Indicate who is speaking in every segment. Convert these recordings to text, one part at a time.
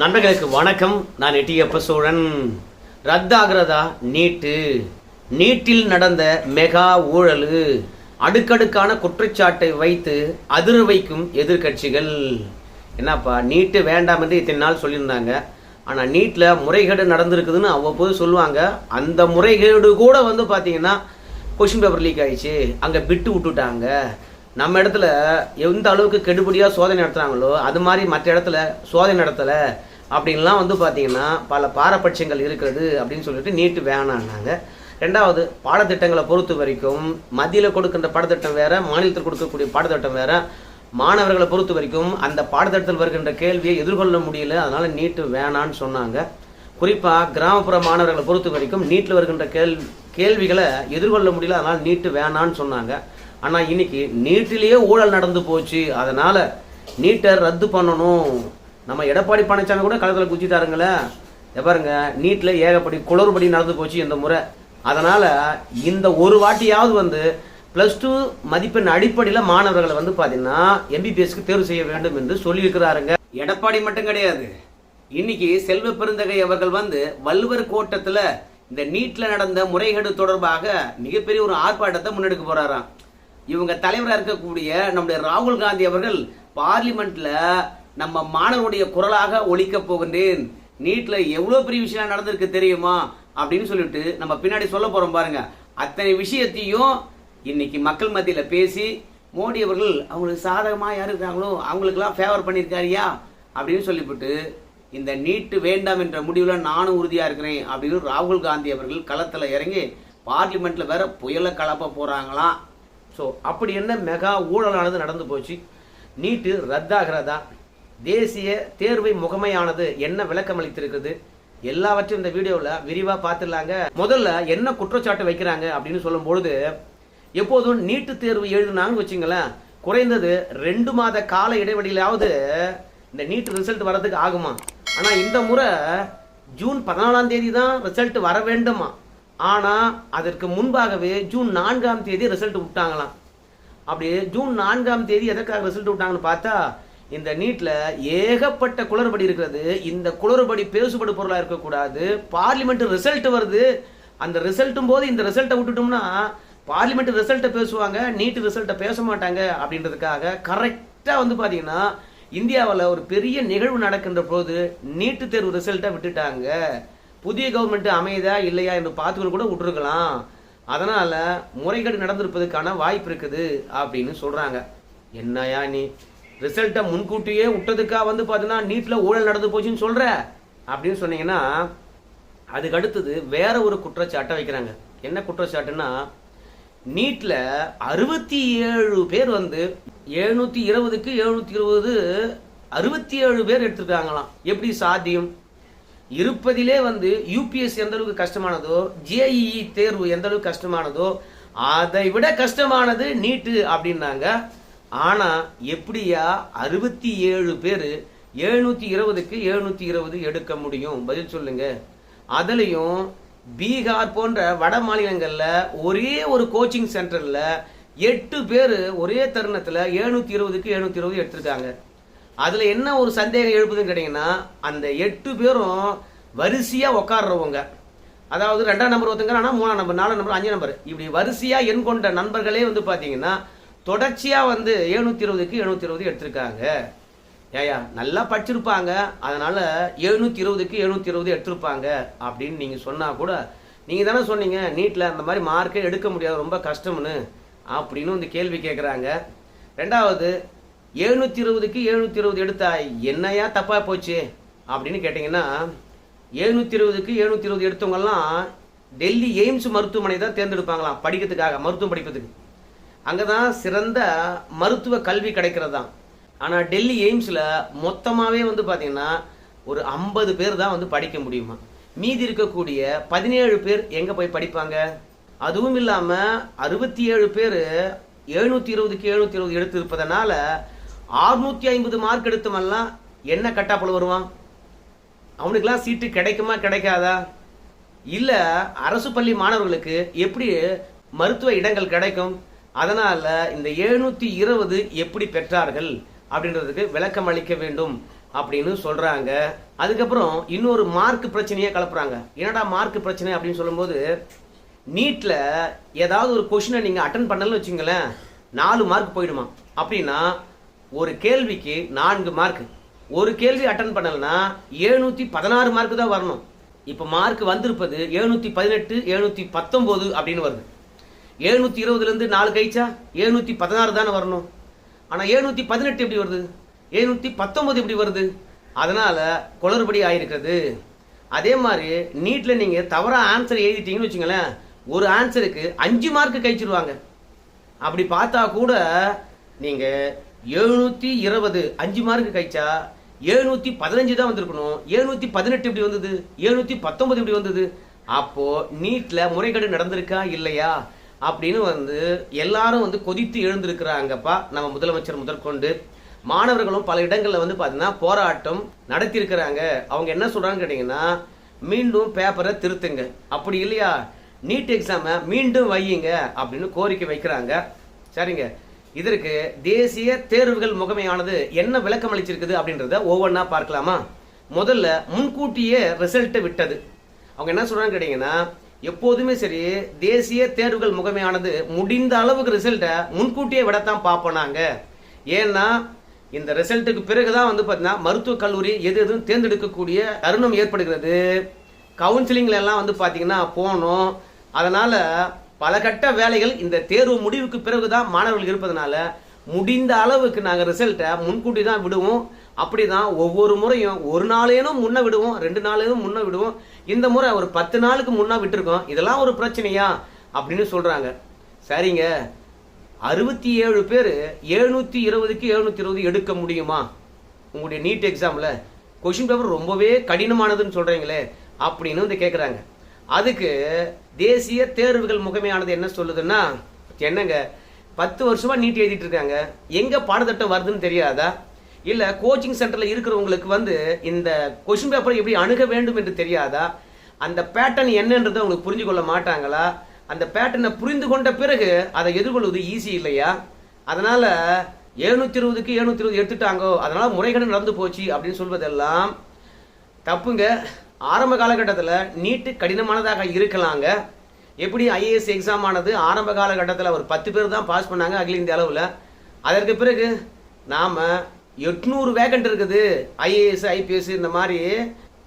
Speaker 1: நண்பர்களுக்கு வணக்கம். நான் எட்டியப்ப சோழன் ரத்தாகிறதா? நீட்டு. நீட்டில் நடந்த மெகா ஊழல். அடுக்கடுக்கான குற்றச்சாட்டை வைத்து அதிர வைக்கும் எதிர்க்கட்சிகள். என்னப்பா நீட்டு வேண்டாம் என்று இத்தனை நாள் சொல்லியிருந்தாங்க. ஆனால் நீட்டில் முறைகேடு நடந்திருக்குதுன்னு அவ்வப்போது சொல்லுவாங்க. அந்த முறைகேடு கூட வந்து பார்த்தீங்கன்னா கொஷின் பேப்பர் லீக் ஆயிடுச்சு. அங்கே பிட்டு விட்டுட்டாங்க. நம்ம இடத்துல எந்த அளவுக்கு கெடுபடியாக சோதனை நடத்துகிறாங்களோ அது மாதிரி மற்ற இடத்துல சோதனை நடத்தலை. அப்படின்லாம் வந்து பார்த்தீங்கன்னா பல பாரபட்சங்கள் இருக்கிறது அப்படின்னு சொல்லிட்டு நீட்டு வேணான்னாங்க. ரெண்டாவது பாடத்திட்டங்களை பொறுத்த வரைக்கும் மத்தியில் கொடுக்கின்ற பாடத்திட்டம் வேற மாநிலத்தில் கொடுக்கக்கூடிய பாடத்திட்டம் வேற. மாணவர்களை பொறுத்த வரைக்கும் அந்த பாடத்திட்டத்தில் வருகின்ற கேள்வியை எதிர்கொள்ள முடியல அதனால நீட்டு வேணான்னு சொன்னாங்க. குறிப்பாக கிராமப்புற மாணவர்களை பொறுத்த வரைக்கும் நீட்டில் வருகின்ற கேள் கேள்விகளை எதிர்கொள்ள முடியல அதனால் நீட்டு வேணான்னு சொன்னாங்க. ஆனால் இன்னைக்கு நீட்டிலேயே ஊழல் நடந்து போச்சு. அதனால் நீட்டை ரத்து பண்ணணும். நம்ம எடப்பாடி பழனிசாமி கூட களத்தில் குச்சிட்டாருங்களே இதை பாருங்க நீட்டில் ஏகப்படி குளறுபடி நடந்து போச்சு இந்த முறை. அதனால் இந்த ஒரு வாட்டியாவது வந்து ப்ளஸ் டூ மதிப்பெண் அடிப்படையில் மாணவர்களை வந்து பார்த்தீங்கன்னா எம்பிபிஎஸ்க்கு தேர்வு செய்ய வேண்டும் என்று சொல்லியிருக்கிறாருங்க. எடப்பாடி மட்டும் கிடையாது. இன்னைக்கு செல்வ பெருந்தகை அவர்கள் வந்து வள்ளுவர் கோட்டத்தில் இந்த நீட்டில் நடந்த முறைகேடு தொடர்பாக மிகப்பெரிய ஒரு ஆர்ப்பாட்டத்தை முன்னெடுக்க போகிறாராம் இவங்க தலைவராக இருக்கக்கூடிய நம்முடைய ராகுல் காந்தி அவர்கள் பார்லிமெண்ட்டில் நம்ம மாணவருடைய குரலாக ஒழிக்க போகின்றேன். நீட்ல எவ்வளோ பெரிய விஷயம் நடந்திருக்கு தெரியுமா? அப்படின்னு சொல்லிட்டு நம்ம பின்னாடி சொல்ல போறோம் பாருங்க. அத்தனை விஷயத்தையும் இன்னைக்கு மக்கள் மத்தியில பேசி மோடி அவர்கள் அவங்களுக்கு சாதகமாக யார் இருக்காங்களோ அவங்களுக்கெல்லாம் ஃபேவர் பண்ணியிருக்காருயா? அப்படின்னு சொல்லிவிட்டு இந்த நீட்டு வேண்டாம் என்ற முடிவில் நானும் உறுதியாக இருக்கிறேன் அப்படின்னு ராகுல் காந்தி அவர்கள் களத்தில் இறங்கி பார்லிமெண்ட்டில் வேற புயலை கலப்ப போகிறாங்களாம் ஸோ அப்படி என்ன மெகா ஊழலானது நடந்து போச்சு? நீட்டு ரத்தாகிறதா? தேசிய தேர்வை முகமையானது என்ன விளக்கம் அளித்திருக்குது எல்லாவற்றையும் இந்த வீடியோவில் விரிவாக பார்த்துடலாங்க. முதல்ல என்ன குற்றச்சாட்டு வைக்கிறாங்க அப்படின்னு சொல்லும் பொழுது எப்போதும் நீட்டு தேர்வு எழுதுனாங்கன்னு வச்சுங்களேன் குறைந்தது ரெண்டு மாத கால இடைவெளியிலாவது இந்த நீட் ரிசல்ட் வர்றதுக்கு ஆகுமா? ஆனால் இந்த முறை ஜூன் பதினாலாம் தேதி தான் ரிசல்ட் வர வேண்டுமா? ஆனால் அதற்கு முன்பாகவே ஜூன் நான்காம் தேதி ரிசல்ட் விட்டாங்களாம். அப்படியே ஜூன் நான்காம் தேதி எதற்காக ரிசல்ட் விட்டாங்கன்னு பார்த்தா இந்த நீட்டில் ஏகப்பட்ட குளறுபடி இருக்கிறது. இந்த குளறுபடி பேசுபடு பொருளாக இருக்கக்கூடாது. பார்லிமெண்ட் ரிசல்ட் வருது. அந்த ரிசல்ட்டும் போது இந்த ரிசல்ட்டை விட்டுட்டோம்னா பார்லிமெண்ட் ரிசல்ட்டை பேசுவாங்க நீட் ரிசல்ட்டை பேச மாட்டாங்க அப்படின்றதுக்காக கரெக்டாக வந்து பார்த்தீங்கன்னா இந்தியாவில் ஒரு பெரிய நிகழ்வு நடக்கின்ற போது நீட்டு தேர்வு ரிசல்ட்டை விட்டுட்டாங்க. புதிய கவர்மெண்ட் அமையுதா இல்லையா என்று பார்த்துக்கிட்டு கூட விட்டுருக்கலாம். அதனால் முறைகேடு நடந்திருப்பதற்கான வாய்ப்பு இருக்குது அப்படின்னு சொல்கிறாங்க என்னையா நீ? ரிசல்ட்டை முன்கூட்டியே விட்டதுக்காக வந்து பார்த்தீங்கன்னா நீட்டில் ஊழல் நடந்து போச்சுன்னு சொல்கிற அப்படின்னு சொன்னீங்கன்னா அதுக்கு அடுத்தது வேற ஒரு குற்றச்சாட்டை வைக்கிறாங்க. என்ன குற்றச்சாட்டுன்னா நீட்டில் அறுபத்தி ஏழு பேர் வந்து எழுநூற்றி இருபதுக்கு எழுநூற்றி இருபது அறுபத்தி ஏழு பேர் எடுத்திருக்காங்களாம். எப்படி சாத்தியம்? இருப்பதிலே வந்து யூபிஎஸ் எந்த அளவுக்கு கஷ்டமானதோ ஜேஇஇ தேர்வு எந்த அளவுக்கு கஷ்டமானதோ அதை விட கஷ்டமானது நீட்டு அப்படின்னாங்க. ஆனால் எப்படியா அறுபத்தி ஏழு பேர் எழுநூற்றி இருபதுக்கு எழுநூற்றி இருபது எடுக்க முடியும்? பதில் சொல்லுங்க. அதுலேயும் பீகார் போன்ற வட மாநிலங்களில் ஒரே ஒரு கோச்சிங் சென்டரில் எட்டு பேர் ஒரே தருணத்தில் எழுநூற்றி இருபதுக்கு எழுநூற்றி இருபது எடுத்திருக்காங்க. அதில் என்ன ஒரு சந்தேகம் எழுப்புதுன்னு கேட்டிங்கன்னா அந்த எட்டு பேரும் வரிசையாக உட்கார்றவங்க அதாவது ரெண்டாம் நம்பர் ஒருத்தங்க ஆனால் மூணாம் நம்பர் நாலாம் நம்பர் அஞ்சு நம்பர் இப்படி வரிசையாக எண் கொண்ட நண்பர்களே வந்து பார்த்தீங்கன்னா தொடர்ச்சியாக வந்து எழுநூற்றி இருபதுக்கு எழுநூற்றி இருபது எடுத்திருக்காங்க. ஏயா நல்லா படிச்சிருப்பாங்க. அதனால் எழுநூற்றி இருபதுக்கு எழுநூற்றி இருபது எடுத்திருப்பாங்க அப்படின்னு நீங்கள் சொன்னால் கூட நீங்கள் தானே சொன்னீங்க நீட்டில் அந்த மாதிரி மார்க்கே எடுக்க முடியாது ரொம்ப கஷ்டம்னு அப்படின்னு வந்து கேள்வி கேட்குறாங்க ரெண்டாவது எழுநூற்றி இருபதுக்கு எழுநூற்றி இருபது எடுத்தா என்னையா தப்பாக போச்சு அப்படின்னு கேட்டிங்கன்னா எழுநூற்றி இருபதுக்கு எழுநூற்றி இருபது எடுத்தவங்கெல்லாம் டெல்லி எய்ம்ஸ் மருத்துவமனை தான் தேர்ந்தெடுப்பாங்களாம் படிக்கிறதுக்காக மருத்துவம் படிப்பதுக்கு. அங்கே தான் சிறந்த மருத்துவ கல்வி கிடைக்கிறது தான் ஆனால் டெல்லி எய்ம்ஸில் மொத்தமாகவே வந்து பார்த்தீங்கன்னா ஒரு ஐம்பது பேர் தான் வந்து படிக்க முடியுமா? மீதி இருக்கக்கூடிய பதினேழு பேர் எங்கே போய் படிப்பாங்க? அதுவும் இல்லாமல் அறுபத்தி ஏழு பேர் எழுநூற்றி இருபதுக்கு எழுநூற்றி இருபது எடுத்து இருப்பதனால அறுநூத்தி ஐம்பது மார்க் எடுத்தவன்லாம் என்ன கட்டாப்பில் வருவான்? அவனுக்கெல்லாம் சீட்டு கிடைக்குமா கிடைக்காதா? இல்லை அரசு பள்ளி மாணவர்களுக்கு எப்படி மருத்துவ இடங்கள் கிடைக்கும்? அதனால் இந்த எழுநூற்றி இருபது எப்படி பெற்றார்கள் அப்படின்றதுக்கு விளக்கம் அளிக்க வேண்டும் அப்படின்னு சொல்கிறாங்க அதுக்கப்புறம் இன்னொரு மார்க் பிரச்சனையே கலப்புறாங்க. என்னடா மார்க் பிரச்சனை அப்படின்னு சொல்லும்போது நீட்டில் ஏதாவது ஒரு கொஷினை நீங்கள் அட்டன் பண்ணலன்னு வச்சுங்களேன் நாலு மார்க் போயிடுமா? அப்படின்னா ஒரு கேள்விக்கு நான்கு மார்க். ஒரு கேள்வி அட்டன் பண்ணலைன்னா எழுநூற்றி பதினாறு மார்க் தான் வரணும். இப்போ மார்க் வந்திருப்பது எழுநூற்றி பதினெட்டு எழுநூற்றி பத்தொம்போது அப்படின்னு வருது. எழுநூற்றி இருபதுலேருந்து நாலு கழிச்சா எழுநூற்றி பதினாறு தானே வரணும். ஆனால் எழுநூற்றி பதினெட்டு எப்படி வருது? எழுநூற்றி பத்தொம்பது எப்படி வருது? அதனால் குளறுபடி ஆகிருக்கிறது அதே மாதிரி நீட்டில் நீங்கள் தவறா ஆன்சர் எழுதிட்டீங்கன்னு வச்சுங்களேன் ஒரு ஆன்சருக்கு அஞ்சு மார்க்கு கழிச்சிருவாங்க. அப்படி பார்த்தா கூட நீங்கள் எழுநூற்றி இருபது அஞ்சு மார்க்கு கழிச்சா எழுநூற்றி பதினஞ்சு தான் வந்திருக்கணும். எழுநூற்றி பதினெட்டு இப்படி வந்தது? எழுநூற்றி பத்தொன்பது இப்படி வந்தது? அப்போது நீட்டில் முறைகேடு நடந்திருக்கா? இல்லையா? அப்படின்னு வந்து எல்லாரும் வந்து கொதித்து எழுந்திருக்கிறாங்கப்பா. நம்ம முதலமைச்சர் முதற்கொண்டு. மாணவர்களும் பல இடங்களில் வந்து பார்த்தீங்கன்னா போராட்டம் நடத்தியிருக்கிறாங்க. அவங்க என்ன சொல்கிறாங்கன்னு கேட்டீங்கன்னா மீண்டும் பேப்பரை திருத்துங்க. அப்படி இல்லையா? நீட் எக்ஸாமை மீண்டும் வையுங்க அப்படின்னு கோரிக்கை வைக்கிறாங்க. சரிங்க. இதற்கு தேசிய தேர்வுகள் முகமையானது என்ன விளக்கம் அளிச்சிருக்குது அப்படின்றத ஒவ்வொன்றா பார்க்கலாமா? முதல்ல முன்கூட்டியே ரிசல்ட்டை விட்டது. அவங்க என்ன சொல்கிறாங்கன்னு கேட்டிங்கன்னா எப்போதுமே சரி தேசிய தேர்வுகள் முகமையானது முடிந்த அளவுக்கு ரிசல்ட்டை முன்கூட்டியே விடத்தான் பார்ப்போம் நாங்கள் ஏன்னா இந்த ரிசல்ட்டுக்கு பிறகு தான் வந்து பார்த்தீங்கன்னா மருத்துவக் கல்லூரி எது எதுவும் தேர்ந்தெடுக்கக்கூடிய தருணம் ஏற்படுகிறது. கவுன்சிலிங்ல எல்லாம் வந்து பார்த்தீங்கன்னா போகணும் அதனால் பல கட்ட வேலைகள் இந்த தேர்வு முடிவுக்கு பிறகு தான் மாணவர்கள் இருப்பதனால முடிந்த அளவுக்கு நாங்கள் ரிசல்ட்டை முன்கூட்டி தான் விடுவோம். அப்படிதான் ஒவ்வொரு முறையும் ஒரு நாளேனும் முன்ன விடுவோம் ரெண்டு நாளேனும் முன்ன விடுவோம். இந்த முறை ஒரு பத்து நாளுக்கு முன்னா விட்டுருக்கோம். இதெல்லாம் ஒரு பிரச்சனையா? அப்படின்னு சொல்றாங்க. சரிங்க. அறுபத்தி ஏழு பேர் எழுநூத்தி இருபதுக்கு எழுநூத்தி இருபது எடுக்க முடியுமா? உங்களுடைய நீட் எக்ஸாம்ல கொஷின் பேப்பர் ரொம்பவே கடினமானதுன்னு சொல்றீங்களே அப்படின்னு வந்து கேட்குறாங்க அதுக்கு தேசிய தேர்வுகள் முகமையானது என்ன சொல்லுதுன்னா என்னங்க பத்து வருஷமா நீட் எழுதிட்டு இருக்காங்க. எங்க பாடத்திட்டம் வருதுன்னு தெரியாதா? இல்லை கோச்சிங் சென்டரில் இருக்கிறவங்களுக்கு வந்து இந்த கொஷின் பேப்பரை எப்படி அணுக வேண்டும் என்று தெரியாதா? அந்த பேட்டர்ன் என்னன்றதை அவங்களுக்கு புரிஞ்சு கொள்ள மாட்டாங்களா? அந்த பேட்டர்னை புரிந்து கொண்ட பிறகு அதை எதிர்கொள்வது ஈஸி இல்லையா? அதனால் எழுநூத்தி இருபதுக்கு எழுநூத்தி இருபது எடுத்துட்டாங்கோ அதனால முறைகேடு நடந்து போச்சு அப்படின்னு சொல்வதெல்லாம் தப்புங்க. ஆரம்ப காலகட்டத்தில் நீட்டு கடினமானதாக இருக்கலாங்க. எப்படி ஐஏஎஸ் எக்ஸாம் ஆனது ஆரம்ப காலகட்டத்தில் ஒரு பத்து பேர் தான் பாஸ் பண்ணாங்க அகில இந்திய அளவில். அதற்கு பிறகு நாம் எட்நூறு வேகண்ட் இருக்குது. ஐஏஎஸ் ஐபிஎஸ் இந்த மாதிரி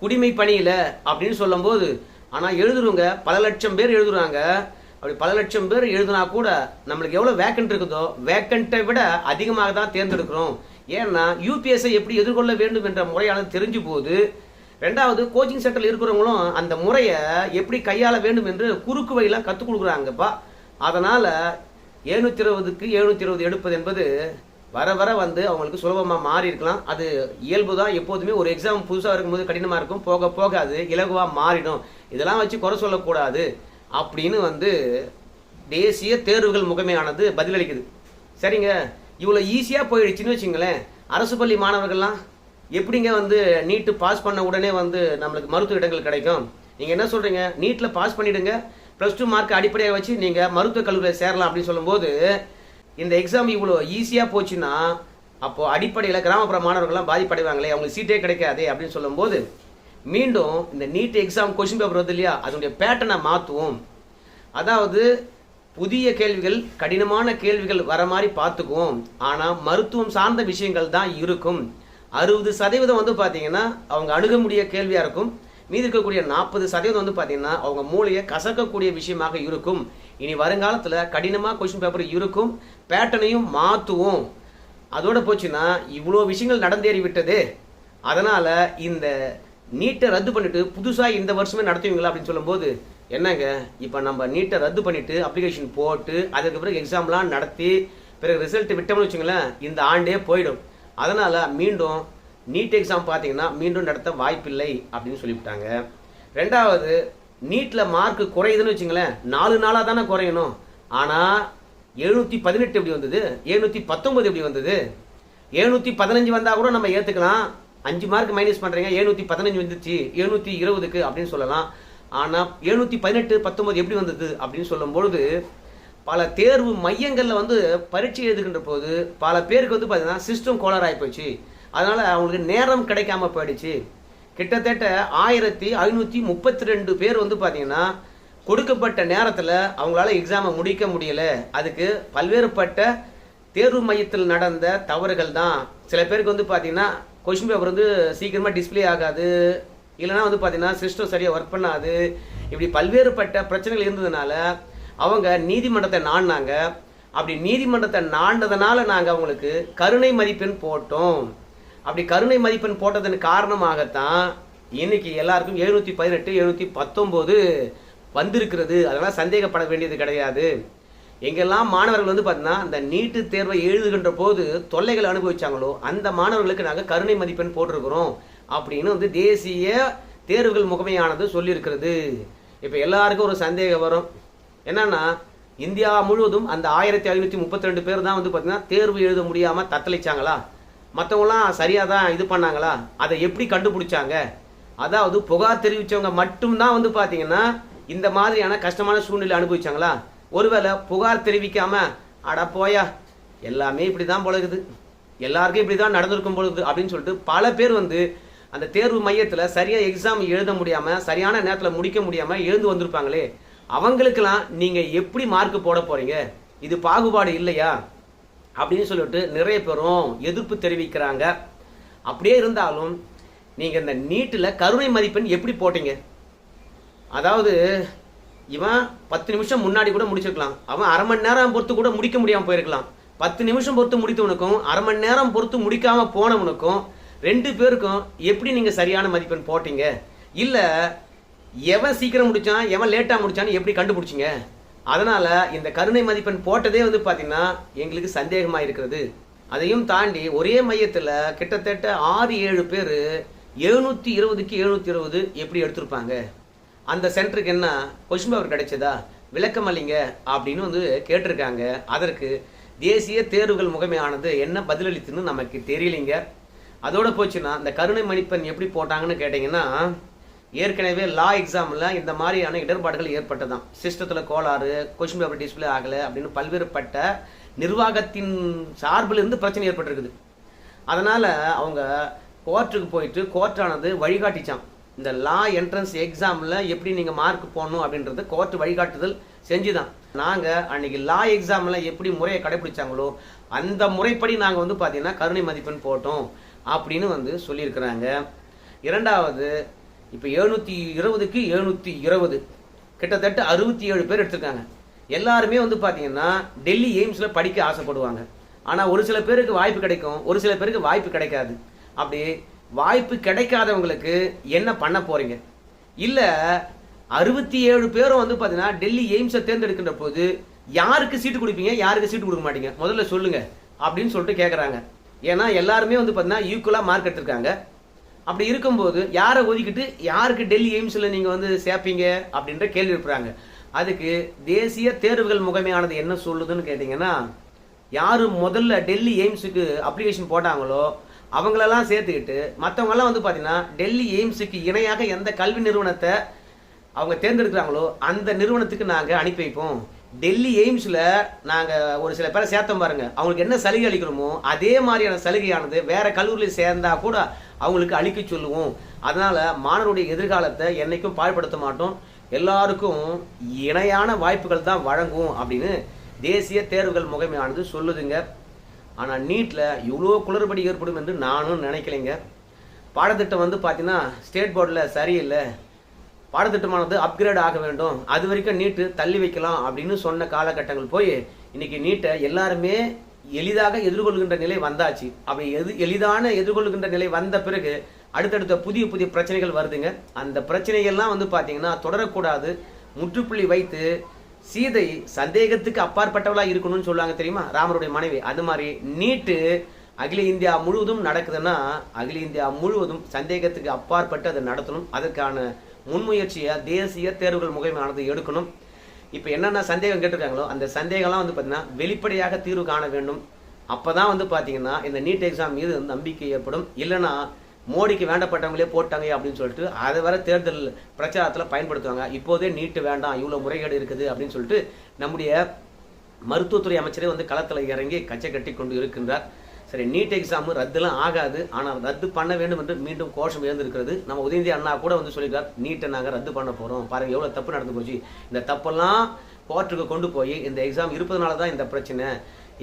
Speaker 1: குடிமை பணியில் அப்படின்னு சொல்லும்போது ஆனால் எழுதுறவங்க பல லட்சம் பேர் எழுதுறாங்க. அப்படி பல லட்சம் பேர் எழுதுனா கூட நம்மளுக்கு எவ்வளோ வேக்கண்ட் இருக்குதோ வேக்கண்ட்டை விட அதிகமாக தான் தேர்ந்தெடுக்கிறோம். ஏன்னா யூபிஎஸ்ஐ எப்படி எதிர்கொள்ள வேண்டும் என்ற முறையானது தெரிஞ்சு போகுது. ரெண்டாவது கோச்சிங் சென்டரில் இருக்கிறவங்களும் அந்த முறையை எப்படி கையாள வேண்டும் என்று குறுக்கு வழியெல்லாம் கற்றுக் கொடுக்குறாங்கப்பா. அதனால் எழுநூற்றி இருபதுக்கு எழுநூற்றி இருபது எடுப்பது என்பது வர வர வந்து அவங்களுக்கு சுலபமாக மாறி இருக்கலாம். அது இயல்பு தான். எப்போதுமே ஒரு எக்ஸாம் புதுசாக இருக்கும்போது கடினமாக இருக்கும். போக போக அது இலகுவாக மாறிடும். இதெல்லாம் வச்சு குறை சொல்லக்கூடாது அப்படின்னு வந்து தேசிய தேர்வுகள் முகமையானது பதிலளிக்குது. சரிங்க? இவ்வளோ ஈஸியாக போயிடுச்சுன்னு வச்சுங்களேன். அரசு பள்ளி மாணவர்கள்லாம் எப்படிங்க வந்து நீட்டு பாஸ் பண்ண உடனே வந்து நம்மளுக்கு மருத்துவ இடங்கள் கிடைக்கும்? நீங்கள் என்ன சொல்கிறீங்க நீட்டில் பாஸ் பண்ணிவிடுங்க ப்ளஸ் டூ மார்க் அடிப்படையாக வச்சு நீங்கள் மருத்துவக் கல்லூரியில் சேரலாம் அப்படின்னு சொல்லும்போது இந்த எக்ஸாம் இவ்வளோ ஈஸியாக போச்சுன்னா அப்போ அடிப்படையில் கிராமப்புற மாணவர்கள்லாம் பாதிப்படைவாங்களே அவங்களுக்கு சீட்டே கிடைக்காதே அப்படின்னு சொல்லும்போது மீண்டும் இந்த நீட் எக்ஸாம் கொஷின் பேப்பர் வருது இல்லையா அதனுடைய பேட்டர்னை மாற்றுவோம் அதாவது புதிய கேள்விகள் கடினமான கேள்விகள் வர மாதிரி பார்த்துக்குவோம். ஆனால் மருத்துவம் சார்ந்த விஷயங்கள் தான் இருக்கும். அறுபது சதவீதம் வந்து பார்த்தீங்கன்னா அவங்க அணுக முடிய கேள்வியாக இருக்கும். மீதி இருக்கக்கூடிய நாற்பது சதவீதம் வந்து பார்த்தீங்கன்னா அவங்க மூளையை கசக்கக்கூடிய விஷயமாக இருக்கும். இனி வருங்காலத்தில் கடினமாக கொஷின் பேப்பர் இருக்கும் பேட்டனையும் மாற்றுவோம் அதோடு போச்சுன்னா இவ்வளோ விஷயங்கள் நடந்தேறி விட்டது. அதனால் இந்த நீட்டை ரத்து பண்ணிட்டு புதுசாக இந்த வருஷமே நடத்துவீங்களா அப்படின்னு சொல்லும்போது என்னங்க இப்போ நம்ம நீட்டை ரத்து பண்ணிவிட்டு அப்ளிகேஷன் போட்டு அதுக்கு பிறகு எக்ஸாம்லாம் நடத்தி பிறகு ரிசல்ட் விட்டோம்னு வச்சுங்களேன் இந்த ஆண்டே போயிடும். அதனால் மீண்டும் நீட் எக்ஸாம் பார்த்தீங்கன்னா மீண்டும் நடத்த வாய்ப்பில்லை அப்படின்னு சொல்லிவிட்டாங்க. ரெண்டாவது நீட்டில் மார்க் குறையுதுன்னு வச்சுங்களேன் நாலு நாளாக தானே குறையணும். ஆனால் எழுநூற்றி பதினெட்டு எப்படி வந்தது? எழுநூற்றி பத்தொம்பது எப்படி வந்தது? எழுநூற்றி பதினஞ்சு வந்தால் கூட நம்ம ஏற்றுக்கலாம் அஞ்சு மார்க் மைனஸ் பண்ணுறீங்க எழுநூற்றி பதினஞ்சு வந்துச்சு எழுநூற்றி இருபதுக்கு அப்படின்னு சொல்லலாம். ஆனால் எழுநூற்றி பதினெட்டு பத்தொம்பது எப்படி வந்தது அப்படின்னு சொல்லும்பொழுது பல தேர்வு மையங்களில் வந்து பரீட்சை எழுதுகின்ற போது பல பேருக்கு வந்து பார்த்தீங்கன்னா சிஸ்டம் கோளாறு ஆகி போச்சு அதனால் அவங்களுக்கு நேரம் கிடைக்காம போயிடுச்சு. கிட்டத்தட்ட ஆயிரத்தி ஐநூற்றி முப்பத்தி ரெண்டு பேர் வந்து பார்த்தீங்கன்னா கொடுக்கப்பட்ட நேரத்தில் அவங்களால எக்ஸாமை முடிக்க முடியல. அதுக்கு பல்வேறுபட்ட தேர்வு மையத்தில் நடந்த தவறுகள் தான். சில பேருக்கு வந்து பார்த்தீங்கன்னா கொஷின் பேப்பர் வந்து சீக்கிரமாக டிஸ்ப்ளே ஆகாது. இல்லைன்னா வந்து பார்த்தீங்கன்னா சிஸ்டம் சரியாக ஒர்க் பண்ணாது. இப்படி பல்வேறுபட்ட பிரச்சனைகள் இருந்ததுனால அவங்க நீதிமன்றத்தை நாடினாங்க. அப்படி நீதிமன்றத்தை நாண்டதுனால நாங்கள் அவங்களுக்கு கருணை மதிப்பெண் போட்டோம். அப்படி கருணை மதிப்பெண் போட்டதன் காரணமாகத்தான் இன்னைக்கு எல்லாருக்கும் எழுநூற்றி பதினெட்டு எழுநூற்றி பத்தொம்போது வந்திருக்கிறது. அதெல்லாம் சந்தேகப்பட வேண்டியது கிடையாது. எங்கெல்லாம் மாணவர்கள் வந்து பார்த்தீங்கன்னா அந்த நீட்டு தேர்வை எழுதுகின்ற போது தொல்லைகள் அனுபவிச்சாங்களோ அந்த மாணவர்களுக்கு நாங்கள் கருணை மதிப்பெண் போட்டிருக்கிறோம் அப்படின்னு வந்து தேசிய தேர்வுகள் முகமையானது சொல்லியிருக்கிறது. இப்போ எல்லாருக்கும் ஒரு சந்தேகம் வரும். என்னன்னா இந்தியா முழுவதும் அந்த ஆயிரத்தி ஐநூற்றி முப்பத்தி ரெண்டு பேர் தான் வந்து பார்த்தீங்கன்னா தேர்வு எழுத முடியாமல் தத்தளிச்சாங்களா? மற்றவங்களாம் சரியாக தான் இது பண்ணாங்களா? அதை எப்படி கண்டுபிடிச்சாங்க? அதாவது புகார் தெரிவித்தவங்க மட்டும்தான் வந்து பார்த்தீங்கன்னா இந்த மாதிரியான கஷ்டமான சூழ்நிலை அனுபவிச்சாங்களா? ஒருவேளை புகார் தெரிவிக்காம அட போயா எல்லாமே இப்படி தான் பழகுது எல்லாருக்கும் இப்படி தான் நடந்திருக்கும் பொழுது அப்படின்னு சொல்லிட்டு பல பேர் வந்து அந்த தேர்வு மையத்தில் சரியாக எக்ஸாம் எழுத முடியாமல் சரியான நேரத்தில் முடிக்க முடியாமல் எழுந்து வந்திருப்பாங்களே. அவங்களுக்கெல்லாம் நீங்கள் எப்படி மார்க் போட போகிறீங்க இது பாகுபாடு இல்லையா? அப்படின்னு சொல்லிட்டு நிறைய பேரும் எதிர்ப்பு தெரிவிக்கிறாங்க. அப்படியே இருந்தாலும் நீங்கள் இந்த நீட்டில் கருணை மதிப்பெண் எப்படி போட்டீங்க? அதாவது இவன் பத்து நிமிஷம் முன்னாடி கூட முடிச்சிருக்கலாம். அவன் அரை மணி நேரம் பொறுத்து கூட முடிக்க முடியாமல் போயிருக்கலாம். பத்து நிமிஷம் பொறுத்து முடித்தவனுக்கும் அரை மணி நேரம் பொறுத்து முடிக்காமல் போனவனுக்கும் ரெண்டு பேருக்கும் எப்படி நீங்கள் சரியான மதிப்பெண் போட்டீங்க? இல்லை எவன் சீக்கிரம் முடிச்சான் எவன் லேட்டாக முடிச்சான்னு எப்படி கண்டுபிடிச்சிங்க? அதனால் இந்த கருணை மதிப்பெண் போட்டதே வந்து பார்த்தீங்கன்னா எங்களுக்கு சந்தேகமாக இருக்கிறது. அதையும் தாண்டி ஒரே மையத்தில் கிட்டத்தட்ட ஆறு ஏழு பேர் எழுநூற்றி இருபதுக்கு எழுநூற்றி இருபது எப்படி எடுத்திருப்பாங்க? அந்த சென்டருக்கு என்ன? கொஸ்டின் பேப்பர் கிடைச்சதா? விளக்கம் அளிங்க அப்படின்னு வந்து கேட்டிருக்காங்க. அதற்கு தேசிய தேர்வுகள் முகமையானது என்ன பதிலளித்துன்னு நமக்கு தெரியலைங்க. அதோட போச்சுன்னா இந்த கருணை மதிப்பெண் எப்படி போட்டாங்கன்னு கேட்டிங்கன்னா ஏற்கனவே லா எக்ஸாமில் இந்த மாதிரியான இடர்பாடுகள் ஏற்பட்டதான் சிஸ்டத்தில் கோளாறு கொஷின் பேப்பர் டிஸ்பிளே ஆகலை அப்படின்னு பல்வேறுபட்ட நிர்வாகத்தின் சார்பிலிருந்து பிரச்சனை ஏற்பட்டிருக்குது. அதனால் அவங்க கோர்ட்டுக்கு போயிட்டு கோர்ட்டானது வழிகாட்டிச்சான் இந்த லா என்ட்ரன்ஸ் எக்ஸாமில் எப்படி நீங்கள் மார்க் போடணும் அப்படின்றது கோர்ட் வழிகாட்டுதல் செஞ்சுதான் நாங்கள் அன்னைக்கு லா எக்ஸாமில் எப்படி முறையை கடைபிடிச்சாங்களோ அந்த முறைப்படி நாங்கள் வந்து பார்த்தீங்கன்னா கருணை மதிப்பெண் போட்டோம் அப்படின்னு வந்து சொல்லியிருக்கிறாங்க. இரண்டாவது இப்போ எழுநூற்றி இருபதுக்கு எழுநூற்றி இருபது. கிட்டத்தட்ட அறுபத்தி ஏழு பேர் எடுத்திருக்காங்க. எல்லாருமே வந்து பார்த்தீங்கன்னா டெல்லி எய்ம்ஸில் படிக்க ஆசைப்படுவாங்க. ஆனால் ஒரு சில பேருக்கு வாய்ப்பு கிடைக்கும் ஒரு சில பேருக்கு வாய்ப்பு கிடைக்காது. அப்படி வாய்ப்பு கிடைக்காதவங்களுக்கு என்ன பண்ண போறீங்க? இல்லை அறுபத்தி ஏழு பேரும் வந்து பார்த்தீங்கன்னா டெல்லி எய்ம்ஸை தேர்ந்தெடுக்கின்ற போது யாருக்கு சீட்டு கொடுப்பீங்க யாருக்கு சீட்டு கொடுக்க மாட்டீங்க? முதல்ல சொல்லுங்க அப்படின்னு சொல்லிட்டு கேட்குறாங்க ஏன்னா எல்லாருமே வந்து பார்த்தீங்கன்னா ஈக்குவலாக மார்க் எடுத்திருக்காங்க. அப்படி இருக்கும்போது யாரை ஒதுக்கிட்டு யாருக்கு டெல்லி எய்ம்ஸில் நீங்கள் வந்து சேர்ப்பீங்க அப்படின்ற கேள்வி எழுப்புறாங்க. அதுக்கு தேசிய தேர்வுகள் முகமையானது என்ன சொல்லுதுன்னு கேட்டிங்கன்னா யார் முதல்ல டெல்லி எய்ம்ஸுக்கு அப்ளிகேஷன் போட்டாங்களோ அவங்களெல்லாம் சேர்த்துக்கிட்டு மற்றவங்கெல்லாம் வந்து பார்த்தீங்கன்னா டெல்லி எய்ம்ஸுக்கு இணையாக எந்த கல்வி நிறுவனத்தை அவங்க தேர்ந்தெடுக்கிறாங்களோ அந்த நிறுவனத்துக்கு நாங்கள் அனுப்பி வைப்போம். டெல்லி எய்ம்ஸில் நாங்கள் ஒரு சில பேரை சேர்த்தோம் பாருங்கள் அவங்களுக்கு என்ன சலுகை அளிக்கிறோமோ அதே மாதிரியான சலுகையானது வேறு கல்லூரியில் சேர்ந்தா கூட அவங்களுக்கு அளிக்க சொல்லுவோம். அதனால் மாணவருடைய எதிர்காலத்தை என்னைக்கும் பாழ்படுத்த மாட்டோம். எல்லாருக்கும் இணையான வாய்ப்புகள் தான் வழங்கும் அப்படின்னு தேசிய தேர்வுகள் முகமையானது சொல்லுதுங்க. ஆனால் நீட்டில் இவ்வளோ குளறுபடி ஏற்படும் என்று நானும் நினைக்கலைங்க. பாடத்திட்டம் வந்து பார்த்தீங்கன்னா ஸ்டேட் போர்டில் சரியில்லை. பாடத்திட்டமானது அப்கிரேட் ஆக வேண்டும். அது வரைக்கும் நீட்டு தள்ளி வைக்கலாம் அப்படின்னு சொன்ன காலகட்டங்கள் போய் இன்னைக்கு நீட்டை எல்லாருமே எளிதாக எதிர்கொள்கின்ற நிலை வந்தாச்சு. அப்படி எது எளிதான எதிர்கொள்கின்ற நிலை வந்த பிறகு அடுத்தடுத்த புதிய புதிய பிரச்சனைகள் வருதுங்க. அந்த பிரச்சனைகள்லாம் வந்து பார்த்தீங்கன்னா தொடரக்கூடாது. முற்றுப்புள்ளி வைத்து சீதை சந்தேகத்துக்கு அப்பாற்பட்டவளாக இருக்கணும்னு சொல்லுவாங்க தெரியுமா? ராமருடைய மனைவி. அது மாதிரி நீட்டு அகில இந்தியா முழுவதும் நடக்குதுன்னா அகில இந்தியா முழுவதும் சந்தேகத்துக்கு அப்பாற்பட்டு அதை நடத்தணும். அதற்கான முன்முயற்சியை தேசிய தேர்வுகள் முகமையானது எடுக்கணும். இப்போ என்னென்ன சந்தேகம் கேட்டிருக்காங்களோ அந்த சந்தேகம்லாம் வந்து பார்த்தீங்கன்னா வெளிப்படையாக தீர்வு காண வேண்டும். அப்போ தான் வந்து பார்த்தீங்கன்னா இந்த நீட் எக்ஸாம் மீது நம்பிக்கை ஏற்படும். இல்லைன்னா மோடிக்கு வேண்டப்பட்டவங்களே போட்டாங்க அப்படின்னு சொல்லிட்டு அதை வர தேர்தல் பிரச்சாரத்தில் பயன்படுத்துவாங்க. இப்போதே நீட்டு வேண்டாம் இவ்வளோ முறைகேடு இருக்குது அப்படின்னு சொல்லிட்டு நம்முடைய மருத்துவத்துறை அமைச்சரே வந்து களத்தில் இறங்கி கச்சை கட்டி கொண்டு இருக்கின்றார். சரி நீட் எக்ஸாம் ரத்துலாம் ஆகாது. ஆனால் ரத்து பண்ண வேண்டும் என்று மீண்டும் கோஷம் எழுந்திருக்கிறது. நம்ம உதயநிதி அண்ணா கூட வந்து சொல்லியிருக்கார் நீட்டை நாங்கள் ரத்து பண்ண போகிறோம் பாருங்க எவ்வளோ தப்பு நடந்து போச்சு. இந்த தப்பெல்லாம் கோர்ட்டுக்கு கொண்டு போய் இந்த எக்ஸாம் இருப்பதனால தான் இந்த பிரச்சனை.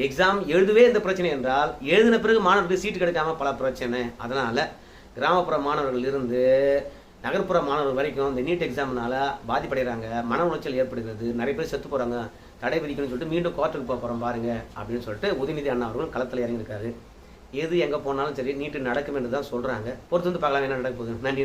Speaker 1: எக்ஸாம் எழுதவே இந்த பிரச்சனை என்றால் எழுதின பிறகு மாணவர்களுக்கு சீட்டு கிடைக்காம பல பிரச்சனை. அதனால் கிராமப்புற மாணவர்கள் இருந்து நகர்ப்புற மாணவர்கள் வரைக்கும் இந்த நீட் எக்ஸாம்னால பாதிப்படைகிறாங்க மன உளைச்சல் ஏற்படுகிறது. நிறைய பேர் செத்து போகிறாங்க தடை விதிக்கணும்னு சொல்லிட்டு மீண்டும் கோர்ட்டுக்கு போக போகிறோம் பாருங்க அப்படின்னு சொல்லிட்டு உதயநிதி அண்ணா அவர்கள் களத்தில் இறங்கியிருக்காரு. எது எங்கே போனாலும் சரி நீட்டு நடக்கும் என்று தான் சொல்கிறாங்க பொறுத்து வந்து பார்க்கலாம் என்ன நடக்க போகுது? நன்றி.